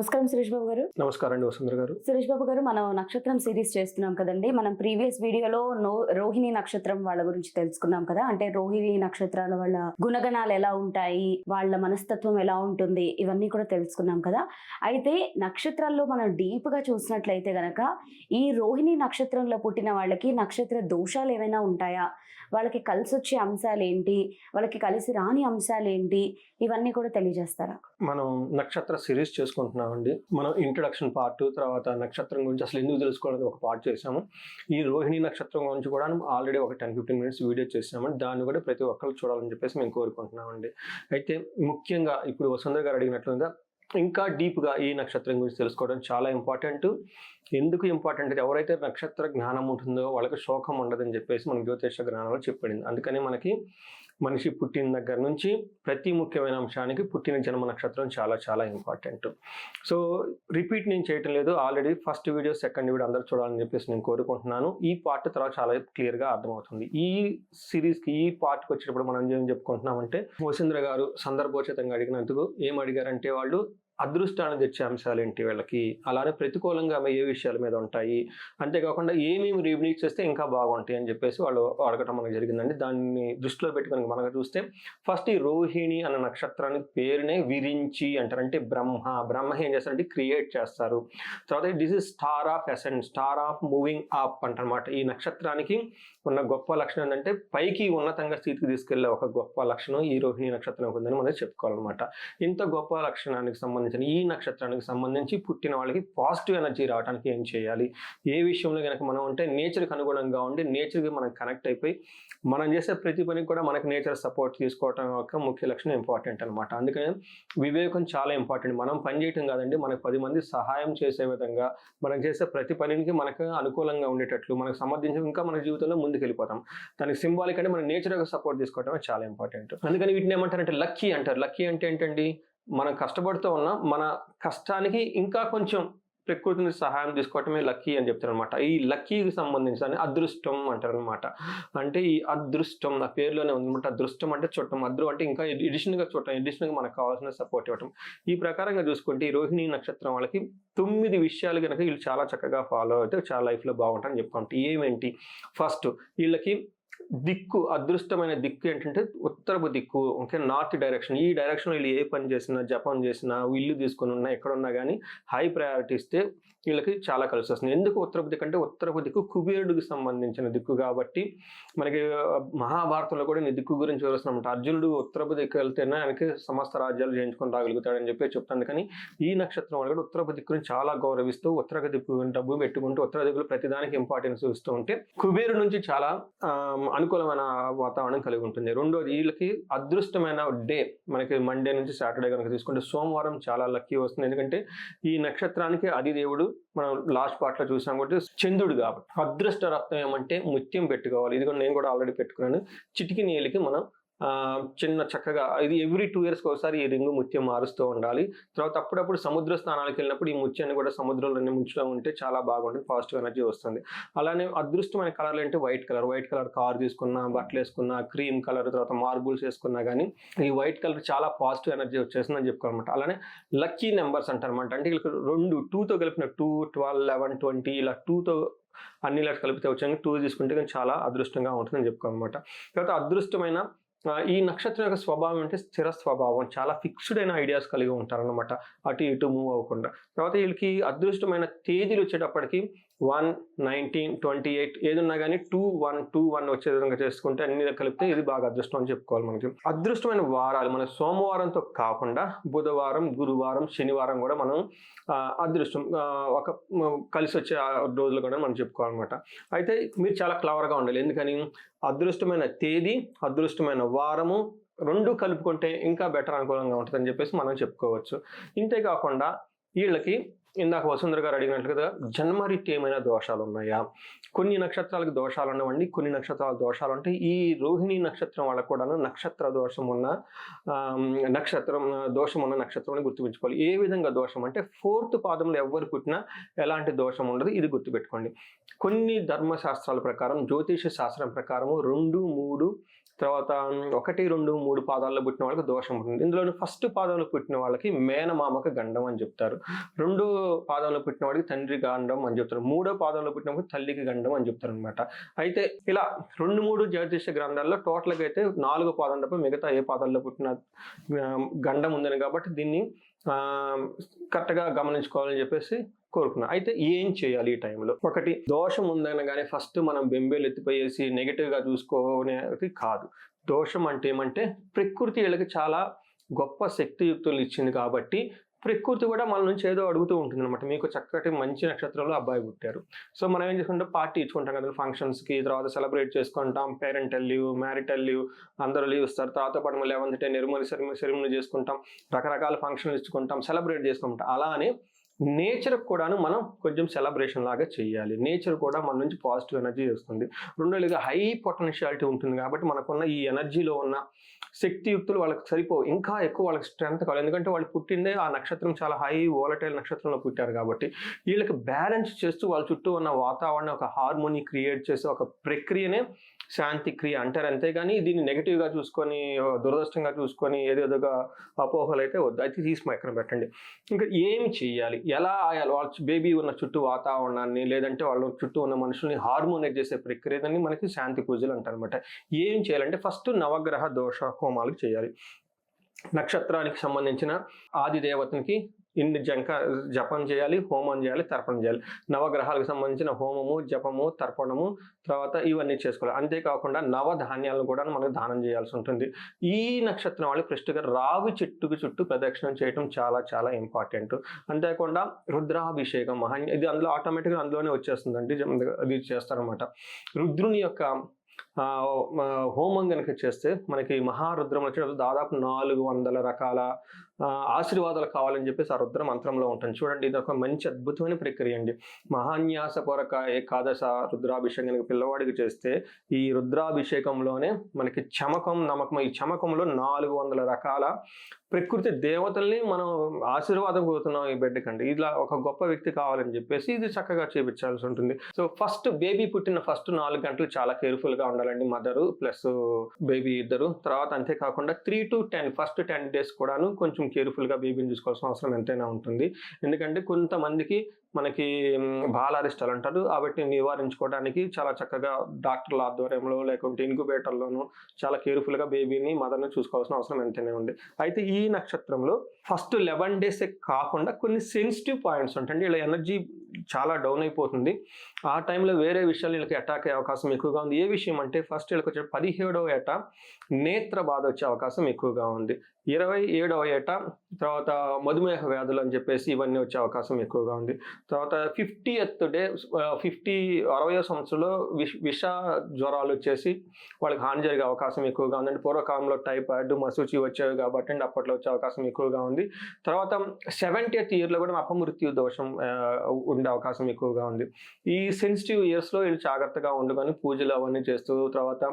నమస్కారం సురేష్ బాబు గారు. నమస్కారం అండి వసుంధర గారు. సురేష్ బాబు గారు మనం నక్షత్రం సిరీస్ చేస్తున్నాం కదండి. మనం ప్రీవియస్ వీడియోలో నో రోహిణి నక్షత్రం వాళ్ళ గురించి తెలుసుకున్నాం కదా. అంటే రోహిణి నక్షత్రాల వాళ్ళ గుణగణాలు ఎలా ఉంటాయి వాళ్ళ మనస్తత్వం ఎలా ఉంటుంది ఇవన్నీ కూడా తెలుసుకున్నాం కదా. అయితే నక్షత్రాల్లో మనం డీప్గా చూసినట్లయితే గనక ఈ రోహిణి నక్షత్రంలో పుట్టిన వాళ్ళకి నక్షత్ర దోషాలు ఏమైనా ఉంటాయా? వాళ్ళకి కలిసి వచ్చే అంశాలు ఏంటి వాళ్ళకి కలిసి రాని అంశాలు ఏంటి ఇవన్నీ కూడా తెలియజేస్తారా? మనం నక్షత్ర సిరీస్ చేసుకుంటున్నామండి. మనం ఇంట్రడక్షన్ పార్ట్ తర్వాత నక్షత్రం గురించి అసలు ఎందుకు తెలుసుకోవడానికి ఒక పార్ట్ చేసాము. ఈ రోహిణి నక్షత్రం గురించి కూడా ఆల్రెడీ ఒక టెన్ ఫిఫ్టీన్ మినిట్స్ వీడియో చేసాము. దాన్ని కూడా ప్రతి ఒక్కరు చూడాలని చెప్పేసి మేము కోరుకుంటున్నామండి. అయితే ముఖ్యంగా ఇప్పుడు వసుంధర గారు అడిగినట్లుగా ఇంకా డీప్గా ఈ నక్షత్రం గురించి తెలుసుకోవడం చాలా ఇంపార్టెంట్ ఎందుకు ఇంపార్టెంట్ అంటే ఎవరైతే నక్షత్ర జ్ఞానం ఉంటుందో వాళ్ళకి శోకం ఉండదని చెప్పేసి మన జ్యోతిష జ్ఞానంలో చెప్పబడింది అందుకని మనకి మనిషి పుట్టిన దగ్గర నుంచి ప్రతి ముఖ్యమైన అంశానికి పుట్టిన జన్మ నక్షత్రం చాలా చాలా ఇంపార్టెంట్. సో రిపీట్ నేను చేయటం లేదు. Already first video second video అందరూ చూడాలని చెప్పేసి నేను కోరుకుంటున్నాను. ఈ పార్ట్ తర్వాత చాలా క్లియర్గా అర్థమవుతుంది. ఈ సిరీస్కి ఈ పార్ట్కి వచ్చినప్పుడు మనం ఏం చెప్పుకుంటున్నామంటే వసుంధర గారు సందర్భోచితంగా అడిగినందుకు ఏం అడిగారంటే వాళ్ళు అదృష్టాన్ని తెచ్చే అంశాలు ఏంటి వీళ్ళకి? అలానే ప్రతికూలంగా ఏ విషయాల మీద ఉంటాయి? అంతేకాకుండా ఏమేమి రీబ్లీక్ చేస్తే ఇంకా బాగుంటాయి అని చెప్పేసి వాళ్ళు అడగటం మనకు జరిగిందండి. దాన్ని దృష్టిలో పెట్టుకొని మనకు చూస్తే ఫస్ట్ ఈ రోహిణి అన్న నక్షత్రానికి పేరునే విరించి అంటారు. అంటే బ్రహ్మ. బ్రహ్మ ఏం చేస్తారంటే క్రియేట్ చేస్తారు. తర్వాత this is star of ascent star of moving up అంటనమాట ఈ నక్షత్రానికి ఉన్న గొప్ప లక్షణం ఏంటంటే పైకి ఉన్నతంగా స్థితికి తీసుకెళ్ళే ఒక గొప్ప లక్షణం ఈ రోహిణి నక్షత్రం ఉందని మనం చెప్పుకోవాలన్నమాట. ఇంత గొప్ప లక్షణానికి సంబంధించిన ఈ నక్షత్రానికి సంబంధించి పుట్టిన వాళ్ళకి పాజిటివ్ ఎనర్జీ రావడానికి ఏం చేయాలి? ఏ విషయంలో కనుక మనం ఉంటే నేచర్కి అనుగుణంగా ఉండి నేచర్కి మనం కనెక్ట్ అయిపోయి మనం చేసే ప్రతి పనికి కూడా మనకి నేచర్ సపోర్ట్ తీసుకోవటం యొక్క ముఖ్య లక్షణం ఇంపార్టెంట్ అనమాట అందుకనే వివేకం చాలా ఇంపార్టెంట్. మనం పని చేయటం కాదండి మనకు పది మంది సహాయం చేసే విధంగా మనం చేసే ప్రతి పనికి మనకు అనుకూలంగా ఉండేటట్లు మనకు సమర్థించి ఇంకా మన జీవితంలో ముందుకు వెళ్ళిపోతాం దానికి సింబాలిక్ అంటే మన నేచర్ యొక్క సపోర్ట్ తీసుకోవడం చాలా ఇంపార్టెంట్. అందుకని వీటిని ఏమంటారంటే లక్కీ అంటారు. లక్కీ అంటే ఏంటండి? మనం కష్టపడుతూ ఉన్నాం మన కష్టానికి ఇంకా కొంచెం ప్రకృతిని సహాయం తీసుకోవటమే లక్కీ అని చెప్తారు అనమాట ఈ లక్కీకి సంబంధించిన అదృష్టం అంటారు అనమాట అంటే ఈ అదృష్టం నా పేరులోనే ఉందన్నమాట అదృష్టం అంటే చూడటం అదృ అంటే ఇంకా ఎడిషన్గా చూడటం ఎడిషన్గా మనకు కావాల్సిన సపోర్ట్ ఇవ్వటం. ఈ ప్రకారంగా చూసుకుంటే ఈ రోహిణి నక్షత్రం వాళ్ళకి తొమ్మిది విషయాలు కనుక వీళ్ళు చాలా చక్కగా ఫాలో అయితే చాలా లైఫ్లో బాగుంటారని చెప్పుకుంటే. ఏమేంటి? ఫస్ట్ వీళ్ళకి దిక్కు అదృష్టమైన దిక్కు ఏంటంటే ఉత్తరపు దిక్కు ఓకే నార్త్ డైరెక్షన్. ఈ డైరెక్షన్ వీళ్ళు ఏ పని చేసినా జపాన్ చేసినా ఇల్లు తీసుకుని ఉన్నా ఎక్కడున్నా కానీ హై ప్రయారిటీ ఇస్తే వీళ్ళకి చాలా కలిసి వస్తుంది. ఎందుకు ఉత్తరపు దిక్కు అంటే ఉత్తరపు దిక్కు కుబేరుడికి సంబంధించిన దిక్కు కాబట్టి మనకి మహాభారతంలో కూడా నీ దిక్కు గురించి వివరిస్తున్నాం అర్జునుడు ఉత్తరపు దిక్కు వెళ్తేనే ఆయనకి సమస్త రాజ్యాలు చేయించుకొని రాగలుగుతాడని చెప్పి చెప్తాను. కానీ ఈ నక్షత్రం వాళ్ళు కూడా ఉత్తరపు దిక్కుని చాలా గౌరవిస్తూ ఉత్తర దిక్కు డబ్బు పెట్టుకుంటూ ఉత్తర దిక్కులు ప్రతిదానికి ఇంపార్టెన్స్ ఇస్తూ ఉంటే కుబేరు నుంచి చాలా అనుకూలమైన వాతావరణం కలిగి ఉంటుంది. రెండోది వీళ్ళకి అదృష్టమైన డే. మనకి మండే నుంచి సాటర్డే కనుక తీసుకుంటే సోమవారం చాలా లక్కీ వస్తుంది. ఎందుకంటే ఈ నక్షత్రానికి అది దేవుడు మనం లాస్ట్ పార్ట్లో చూసాం కాబట్టి చంద్రుడు కాబట్టి అదృష్ట రత్నం ఏమంటే ముత్యం పెట్టుకోవాలి. ఇది కూడా నేను కూడా ఆల్రెడీ పెట్టుకున్నాను. చిటికి నీళ్ళకి మనం చిన్న చక్కగా ఇది ఎవ్రీ టూ ఇయర్స్కి ఒకసారి ఈ రింగు ముత్యం మారుస్తూ ఉండాలి. తర్వాత అప్పుడప్పుడు సముద్ర స్థానాలకు వెళ్ళినప్పుడు ఈ ముత్యాన్ని కూడా సముద్రంలోనే ముంచడం ఉంటే చాలా బాగుంటుంది పాజిటివ్ ఎనర్జీ వస్తుంది. అలానే అదృష్టమైన కలర్లు అంటే white colour. White colour car తీసుకున్నా బట్టలు వేసుకున్నా క్రీమ్ కలర్ తర్వాత మార్బుల్స్ వేసుకున్నా కానీ ఈ వైట్ కలర్ చాలా పాజిటివ్ ఎనర్జీ వచ్చేసిందని చెప్పుకోవాలన్నమాట. అలానే లక్కీ నెంబర్స్ అంటారనమాట అంటే వీళ్ళకి రెండు టూతో కలిపిన టూ ట్వెల్వ్ లెవెన్ ట్వంటీ ఇలా టూతో అన్ని ఇలా కలిపితే వచ్చాక టూ తీసుకుంటే కానీ చాలా అదృష్టంగా ఉంటుందని చెప్పుకోవాలన్నమాట. తర్వాత అదృష్టమైన ఈ నక్షత్రం యొక్క స్వభావం అంటే స్థిర స్వభావం. చాలా ఫిక్స్డ్ అయిన ఐడియాస్ కలిగి ఉంటారనమాట అటు ఇటు మూవ్ అవ్వకుండా. తర్వాత వీళ్ళకి అదృష్టమైన తేదీలు వచ్చేటప్పటికి వన్ నైన్టీన్ ట్వంటీ ఎయిట్ ఏదున్నా కానీ టూ వన్ టూ వన్ వచ్చే విధంగా చేసుకుంటే అన్ని కలిపితే ఇది బాగా అదృష్టం అని చెప్పుకోవాలి మనకి. అదృష్టమైన వారాలు మన సోమవారంతో కాకుండా బుధవారం గురువారం శనివారం కూడా మనం అదృష్టం ఒక కలిసి వచ్చే రోజులు కూడా మనం చెప్పుకోవాలన్నమాట. అయితే మీరు చాలా క్లవర్గా ఉండాలి. ఎందుకని? అదృష్టమైన తేదీ అదృష్టమైన వారము రెండు కలుపుకుంటే ఇంకా బెటర్ అనుకూలంగా ఉంటుందని చెప్పేసి మనం చెప్పుకోవచ్చు. ఇంతేకాకుండా వీళ్ళకి ఇందాక వసుంధర గారు అడిగినట్లుగా జన్మరీత్య ఏమైనా దోషాలు ఉన్నాయా కొన్ని నక్షత్రాలకు దోషాలు ఉన్నవండి కొన్ని నక్షత్రాల దోషాలు అంటే ఈ రోహిణి నక్షత్రం వాళ్ళకు కూడా నక్షత్ర దోషం ఉన్న నక్షత్రం దోషం ఉన్న నక్షత్రం గుర్తుపెట్టుకోవాలి. ఏ విధంగా దోషం అంటే ఫోర్త్ పాదంలో ఎవరు పుట్టినా ఎలాంటి దోషం ఉండదు ఇది గుర్తుపెట్టుకోండి. కొన్ని ధర్మశాస్త్రాల ప్రకారం జ్యోతిష శాస్త్రం ప్రకారము రెండు మూడు తర్వాత ఒకటి రెండు మూడు పాదాల్లో పుట్టిన వాళ్ళకి దోషం ఉంటుంది. ఇందులో ఫస్ట్ పాదంలో పుట్టిన వాళ్ళకి మేనమామక గండం అని చెప్తారు. రెండో పాదంలో పుట్టిన వాడికి తండ్రి గండం అని చెప్తారు. మూడో పాదంలో పుట్టిన తల్లికి గండం అని చెప్తారు అనమాట అయితే ఇలా రెండు మూడు జ్యోతిష గ్రంథాల్లో టోటల్గా అయితే నాలుగో పాదం తప్ప మిగతా ఏ పాదాల్లో పుట్టిన గండం ఉందని. కాబట్టి దీన్ని కరెక్ట్గా గమనించుకోవాలని చెప్పేసి కోరుకున్నాను అయితే ఏం చేయాలి ఈ టైంలో? ఒకటి దోషం ఉందని కానీ ఫస్ట్ మనం బెంబేలు ఎత్తిపోయేసి నెగిటివ్గా చూసుకోనేది కాదు. దోషం అంటే ఏమంటే ప్రకృతి వీళ్ళకి చాలా గొప్ప శక్తియుక్తులు ఇచ్చింది కాబట్టి ప్రకృతి కూడా మన నుంచి ఏదో అడుగుతూ ఉంటుంది అనమాట మీకు చక్కటి మంచి నక్షత్రంలో అబ్బాయి పుట్టారు. సో మనం ఏం చేసుకుంటాం? పార్టీ ఇచ్చుకుంటాం కదా ఫంక్షన్స్కి తర్వాత సెలబ్రేట్ చేసుకుంటాం పేరెంటల్ లీవ్ మ్యారిటల్ లీవ్ అందరూ లీవ్ ఇస్తారు. తర్వాత పాటు మళ్ళీ ఏమంటే డే నిర్మూలి సెరమనీ చేసుకుంటాం. రకరకాల ఫంక్షన్లు ఇచ్చుకుంటాం సెలబ్రేట్ చేసుకుంటాం. అలానే నేచర్ కూడాను మనం కొంచెం సెలబ్రేషన్ లాగా చేయాలి నేచర్ కూడా మన నుంచి పాజిటివ్ ఎనర్జీ వస్తుంది. రెండోదిగా హై పొటెన్షియాలిటీ ఉంటుంది కాబట్టి మనకున్న ఈ ఎనర్జీలో ఉన్న శక్తియుక్తులు వాళ్ళకి సరిపోవు. ఇంకా ఎక్కువ వాళ్ళకి స్ట్రెంత్ కావాలి. ఎందుకంటే వాళ్ళు పుట్టిందే ఆ నక్షత్రం చాలా హై వోలటైల్ నక్షత్రంలో పుట్టారు కాబట్టి వీళ్ళకి బ్యాలెన్స్ చేస్తూ వాళ్ళ చుట్టూ ఉన్న వాతావరణం ఒక హార్మోని క్రియేట్ చేసే ఒక ప్రక్రియనే శాంతి క్రియ అంటారు. అంతేగాని దీన్ని నెగిటివ్గా చూసుకొని దురదృష్టంగా చూసుకొని ఏదేదోగా అపోహలు అయితే వద్దు. అయితే తీసి మైక్రం పెట్టండి. ఇంకా ఏం చేయాలి? ఎలా ఆయాలి? వాళ్ళ బేబీ ఉన్న చుట్టూ వాతావరణాన్ని లేదంటే వాళ్ళ చుట్టూ ఉన్న మనుషుల్ని హార్మోనేట్ చేసే ప్రక్రియని మనకి శాంతి పూజలు అంటారు అనమాట ఏం చేయాలంటే ఫస్ట్ నవగ్రహ దోష హోమాలు చేయాలి. నక్షత్రానికి సంబంధించిన ఆది దేవతనికి ఇన్ని జంక జపం చేయాలి హోమం చేయాలి తర్పణం చేయాలి. నవగ్రహాలకు సంబంధించిన హోమము జపము తర్పణము తర్వాత ఇవన్నీ చేసుకోవాలి. అంతేకాకుండా నవధాన్యాలను కూడా మనకు దానం చేయాల్సి ఉంటుంది. ఈ నక్షత్రం వాళ్ళు ఫస్ట్గా రావి చెట్టుకు చుట్టూ ప్రదక్షిణం చేయటం చాలా చాలా ఇంపార్టెంట్. అంతేకాకుండా రుద్రాభిషేకం మహా ఇది అందులో ఆటోమేటిక్గా అందులోనే వచ్చేస్తుందండి. అది చేస్తారనమాట రుద్రుని యొక్క హోమం కనుక చేస్తే మనకి మహారుద్రం వచ్చేటప్పుడు దాదాపు నాలుగు వందల రకాల ఆశీర్వాదాలు కావాలని చెప్పేసి ఆ రుద్ర మంత్రంలో ఉంటుంది. చూడండి ఇది ఒక మంచి అద్భుతమైన ప్రక్రియ అండి. మహాన్యాస మహాన్యాసపూరక ఏకాదశ రుద్రాభిషేకం పిల్లవాడికి చేస్తే ఈ రుద్రాభిషేకంలోనే మనకి చమకం నమ్మకం ఈ చమకంలో నాలుగు వందల రకాల ప్రకృతి దేవతల్ని మనం ఆశీర్వాదం కోరుతున్నాం ఈ బిడ్డకండి ఇలా ఒక గొప్ప వ్యక్తి కావాలని చెప్పేసి ఇది చక్కగా చేపించాల్సి ఉంటుంది. సో ఫస్ట్ బేబీ పుట్టిన ఫస్ట్ నాలుగు గంటలు చాలా కేర్ఫుల్గా ఉండాలండి మదరు ప్లస్ బేబీ ఇద్దరు. తర్వాత అంతేకాకుండా three to ten first ten days కూడాను కొంచెం కేర్ఫుల్గా బేబీని చూసుకోవాల్సిన అవసరం ఎంతైనా ఉంటుంది. ఎందుకంటే కొంతమందికి మనకి బాలారిస్టాలు అంటారు వాటిని నివారించుకోవడానికి చాలా చక్కగా డాక్టర్ల ఆధ్వర్యంలో లేకుంటే ఇన్క్యుబేటర్లోనూ చాలా కేర్ఫుల్గా బేబీని మదర్ని చూసుకోవాల్సిన అవసరం ఎంతైనా ఉంది. అయితే ఈ నక్షత్రంలో ఫస్ట్ లెవెన్ డేసే కాకుండా కొన్ని సెన్సిటివ్ పాయింట్స్ ఉంటాయండి. ఇలా ఎనర్జీ చాలా డౌన్ అయిపోతుంది. ఆ టైంలో వేరే విషయాలు వీళ్ళకి అటాక్ అయ్యే అవకాశం ఎక్కువగా ఉంది. ఏ విషయం అంటే ఫస్ట్ వీళ్ళకి వచ్చే పదిహేడవ ఏట నేత్ర బాధ వచ్చే అవకాశం ఎక్కువగా ఉంది. ఇరవై ఏడవ ఏట తర్వాత మధుమేహ వ్యాధులు అని చెప్పేసి ఇవన్నీ వచ్చే అవకాశం ఎక్కువగా ఉంది. తర్వాత ఫిఫ్టీ ఎత్ డే ఫిఫ్టీ అరవయో సంవత్సరంలో విష విష జ్వరాలు వచ్చేసి వాళ్ళకి హాని జరిగే అవకాశం ఎక్కువగా ఉంది. అంటే పూర్వకాలంలో టైఫాయిడ్ మసూచి వచ్చేవి కాబట్టి అండి అప్పట్లో వచ్చే అవకాశం ఎక్కువగా ఉంది. తర్వాత సెవెంటీ ఎత్ ఇయర్లో కూడా అపమృత్యు దోషం ఉండే అవకాశం ఎక్కువగా ఉంది. ఈ సెన్సిటివ్ ఇయర్స్లో వీళ్ళు జాగ్రత్తగా ఉండుకొని పూజలు అవన్నీ చేస్తూ తర్వాత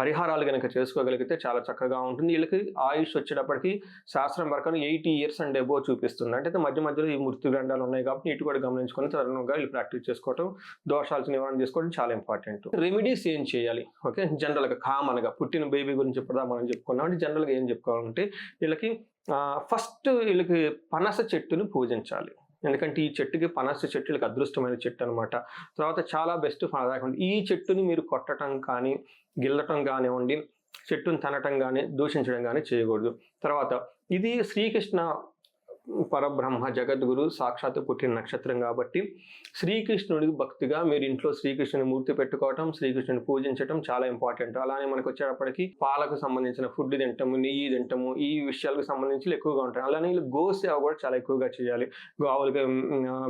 పరిహారాలు కనుక చేసుకోగలిగితే చాలా చక్కగా ఉంటుంది. వీళ్ళకి ఆయుష్ వచ్చేటప్పటికి శాస్త్రం ప్రకారం ఎయిటీ ఇయర్స్ అండ్ ఎబో చూపిస్తుంది. అంటే మధ్య మధ్యలో ఈ మృత్యు గండాలు ఉన్నాయి కాబట్టి ఇటు కూడా గమనించుకొని తరుణంగా వీళ్ళు ప్రాక్టీస్ చేసుకోవటం దోషాలు నివారణ చేసుకోవడం చాలా ఇంపార్టెంట్. రెమెడీస్ ఏం చేయాలి? ఓకే? జనరల్గా కామన్గా పుట్టిన బేబీ గురించి ఇప్పుడు మనం చెప్పుకున్నాం అంటే జనరల్గా ఏం చెప్పుకోవాలంటే వీళ్ళకి ఫస్ట్ వీళ్ళకి పనస చెట్టుని పూజించాలి. ఎందుకంటే ఈ చెట్టుకి పనస చెట్టులకు అదృష్టమైన చెట్టు అనమాట తర్వాత చాలా బెస్ట్ ఫలదాయకం ఈ చెట్టుని మీరు కొట్టడం కానీ గిల్లటం కానివ్వండి చెట్టుని తనటం కానీ దూషించడం కానీ చేయకూడదు. తర్వాత ఇది శ్రీకృష్ణ పరబ్రహ్మ జగద్గురు సాక్షాత్తు పుట్టిన నక్షత్రం కాబట్టి శ్రీకృష్ణుడికి భక్తిగా మీరు ఇంట్లో శ్రీకృష్ణుని మూర్తి పెట్టుకోవటం శ్రీకృష్ణుని పూజించటం చాలా ఇంపార్టెంట్. అలానే మనకు వచ్చేటప్పటికి పాలకు సంబంధించిన ఫుడ్ తింటాము నెయ్యి తింటాము ఈ విషయాలకు సంబంధించి ఎక్కువగా ఉంటాయి. అలానే వీళ్ళు గోసేవ కూడా చాలా ఎక్కువగా చేయాలి. ఆవులకి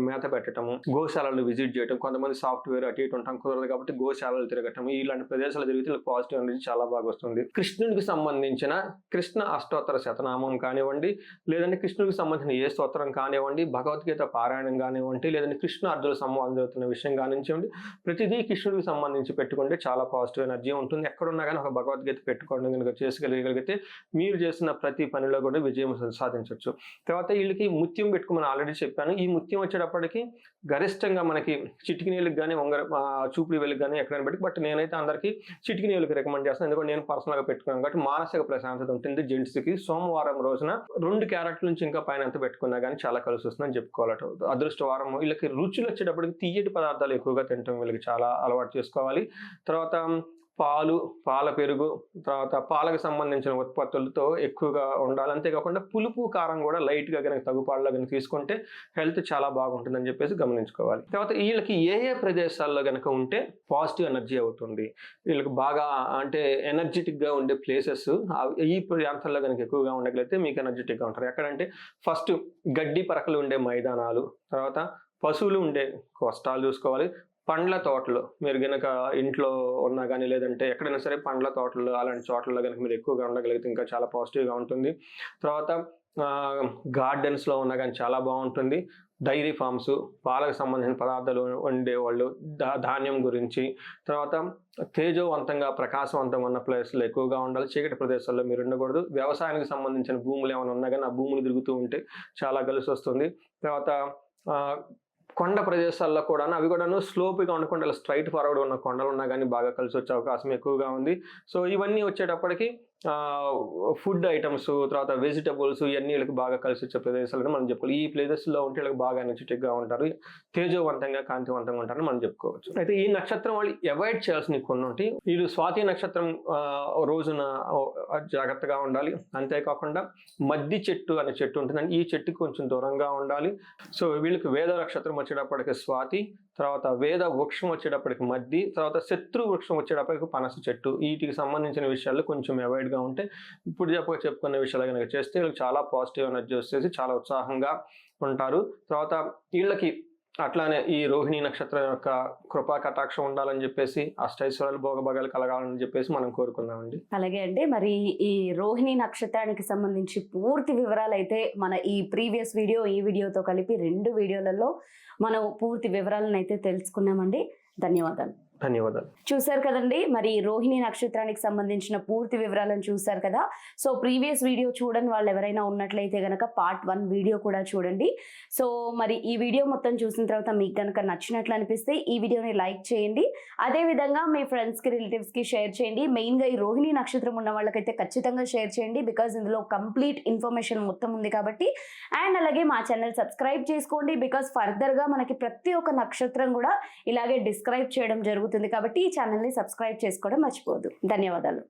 మేత పెట్టడము గోశాలలు విజిట్ చేయటం కొంతమంది సాఫ్ట్వేర్ అటు ఇటు ఉంటాం కుదరదు కాబట్టి గోశాలలు తిరగటం ఇలాంటి ప్రదేశాలు తిరిగితే పాజిటివ్ ఎనర్జీ చాలా బాగా వస్తుంది. కృష్ణుడికి సంబంధించిన కృష్ణ అష్టోత్తర శతనామం కానివ్వండి లేదంటే కృష్ణుడికి సంబంధించిన సంబంధించిన ఏ స్తోత్రం కానివ్వండి భగవద్గీత పారాయణం కానివ్వండి లేదంటే కృష్ణ అర్జున సంబంధం జరుగుతున్న విషయం కానివ్వండి ప్రతిదీ కృష్ణుడికి సంబంధించి పెట్టుకుంటే చాలా పాజిటివ్ ఎనర్జీ ఉంటుంది. ఎక్కడున్నా కానీ ఒక భగవద్గీత పెట్టుకోవడం కనుక చేసుకెళ్ళగలిగితే మీరు చేసిన ప్రతి పనిలో కూడా విజయం సాధించవచ్చు. తర్వాత వీళ్ళకి ముత్యం పెట్టుకోమని ఆల్రెడీ చెప్పాను. ఈ ముత్యం వచ్చేటప్పటికి గరిష్టంగా మనకి చిటికి నీళ్ళకి కానీ వంగర చూపుడు వేలకు కానీ ఎక్కడైనా పెట్టి బట్ నేనైతే అందరికీ చిటికి నీళ్ళకి రికమెండ్ చేస్తాను. ఎందుకంటే నేను పర్సనల్గా పెట్టుకున్నాను కాబట్టి మానసిక ప్రశాంతత ఉంటుంది జెంట్స్కి. సోమవారం రోజున రెండు క్యారెట్ల నుంచి ఇంకా పైన ఎంత పెట్టుకున్నా కానీ చాలా కలిసి వస్తుందని చెప్పుకోవాలట. అదృష్టవారం వీళ్ళకి రుచులు వచ్చేటప్పటికి తీయటి పదార్థాలు ఎక్కువగా తినటం వీళ్ళకి చాలా అలవాటు చేసుకోవాలి. తర్వాత పాలు పాల పెరుగు తర్వాత పాలకు సంబంధించిన ఉత్పత్తులతో ఎక్కువగా ఉండాలి. అంతేకాకుండా పులుపు కారం కూడా లైట్గా కనుక తగుపాడులో కనుక తీసుకుంటే హెల్త్ చాలా బాగుంటుందని చెప్పేసి గమనించుకోవాలి. తర్వాత వీళ్ళకి ఏ ఏ ప్రదేశాల్లో కనుక ఉంటే పాజిటివ్ ఎనర్జీ అవుతుంది. వీళ్ళకి బాగా అంటే ఎనర్జెటిక్గా ఉండే ప్లేసెస్ ఈ ప్రాంతాల్లో కనుక ఎక్కువగా ఉండగలిగితే మీకు ఎనర్జెటిక్గా ఉంటారు. ఎక్కడంటే ఫస్ట్ గడ్డి పరకలు ఉండే మైదానాలు తర్వాత పశువులు ఉండే కష్టాలు చూసుకోవాలి. పండ్ల తోటలు మీరు గనక ఇంట్లో ఉన్నా కానీ లేదంటే ఎక్కడైనా సరే పండ్ల తోటలు అలాంటి చోట్లలో కనుక మీరు ఎక్కువగా ఉండగలిగితే ఇంకా చాలా పాజిటివ్గా ఉంటుంది. తర్వాత గార్డెన్స్లో ఉన్నా కానీ చాలా బాగుంటుంది. డైరీ ఫార్మ్స్ పాలకు సంబంధించిన పదార్థాలు వండేవాళ్ళు ధాన్యం గురించి. తర్వాత తేజోవంతంగా ప్రకాశవంతంగా ఉన్న ప్లేస్లో ఎక్కువగా ఉండాలి. చీకటి ప్రదేశాల్లో మీరు ఉండకూడదు. వ్యవసాయానికి సంబంధించిన భూములు ఏమైనా ఉన్నా కానీ ఆ భూములు తిరుగుతూ ఉంటే చాలా కలిసి వస్తుంది తర్వాత కొండ ప్రదేశాల్లో కూడా అవి కూడాను స్లోప్గా ఉండకుండా స్ట్రైట్ ఫార్వర్డ్ ఉన్న కొండలు ఉన్నా కానీ బాగా కలిసి వచ్చే అవకాశం ఎక్కువగా ఉంది. సో ఇవన్నీ వచ్చేటప్పటికి ఫుడ్ ఐటమ్స్ తర్వాత వెజిటబుల్స్ ఇవన్నీ వీళ్ళకి బాగా కలిసి వచ్చే ప్రదేశాలని మనం చెప్పుకోవాలి. ఈ ప్లేసెస్లో ఉంటే వీళ్ళకి బాగా ఎనర్జెటిక్గా ఉంటారు. తేజవంతంగా కాంతివంతంగా ఉంటారని మనం చెప్పుకోవచ్చు. అయితే ఈ నక్షత్రం వాళ్ళు అవాయిడ్ చేయాల్సిన కొన్ని ఉంటాయి. వీళ్ళు స్వాతి నక్షత్రం రోజున జాగ్రత్తగా ఉండాలి. అంతేకాకుండా మద్ది చెట్టు అనే చెట్టు ఉంటుందండి. ఈ చెట్టు కొంచెం దూరంగా ఉండాలి. సో వీళ్ళకి వేద నక్షత్రం వచ్చేటప్పటికి స్వాతి తర్వాత వేద వృక్షం వచ్చేటప్పటికి మద్ది తర్వాత శత్రు వృక్షం వచ్చేటప్పటికి పనస చెట్టు. వీటికి సంబంధించిన విషయాలు కొంచెం అవాయిడ్గా ఉంటే ఇప్పుడు చెప్ప చెప్పుకునే విషయాలు కనుక చేస్తే వీళ్ళకి చాలా పాజిటివ్ ఎనర్జీ వచ్చేసి చాలా ఉత్సాహంగా ఉంటారు. తర్వాత వీళ్ళకి అట్లానే ఈ రోహిణి నక్షత్రం యొక్క కృపా కటాక్షం ఉండాలని చెప్పేసి అష్టైశ్వరాలు భోగభాగాలు కలగాలని చెప్పేసి మనం కోరుకుందామండి. అలాగే అండి మరి ఈ రోహిణి నక్షత్రానికి సంబంధించి పూర్తి వివరాలు అయితే మన ఈ ప్రీవియస్ వీడియో ఈ వీడియోతో కలిపి రెండు వీడియోలలో మనం పూర్తి వివరాలను అయితే తెలుసుకున్నామండి. ధన్యవాదాలు. ధన్యవాదాలు. చూశారు కదండి మరి రోహిణి నక్షత్రానికి సంబంధించిన పూర్తి వివరాలను చూశారు కదా. సో ప్రీవియస్ వీడియో చూడని వాళ్ళు ఎవరైనా ఉన్నట్లయితే గనక పార్ట్ వన్ వీడియో కూడా చూడండి. సో మరి ఈ వీడియో మొత్తం చూసిన తర్వాత మీకు కనుక నచ్చినట్లు అనిపిస్తే ఈ వీడియోని లైక్ చేయండి. అదే విధంగా మీ ఫ్రెండ్స్కి రిలేటివ్స్కి షేర్ చేయండి. మెయిన్గా ఈ రోహిణి నక్షత్రం ఉన్న వాళ్ళకైతే ఖచ్చితంగా షేర్ చేయండి బికాజ్ ఇందులో కంప్లీట్ ఇన్ఫర్మేషన్ మొత్తం ఉంది కాబట్టి. అండ్ అలాగే మా ఛానల్ సబ్స్క్రైబ్ చేసుకోండి బికాజ్ ఫర్దర్గా మనకి ప్రతి ఒక్క నక్షత్రం కూడా ఇలాగే డిస్క్రైబ్ చేయడం జరుగుతుంది. అవుతుంది కాబట్టి ఈ ఛానల్ని సబ్స్క్రైబ్ చేసుకోవడం మర్చిపోదు ధన్యవాదాలు.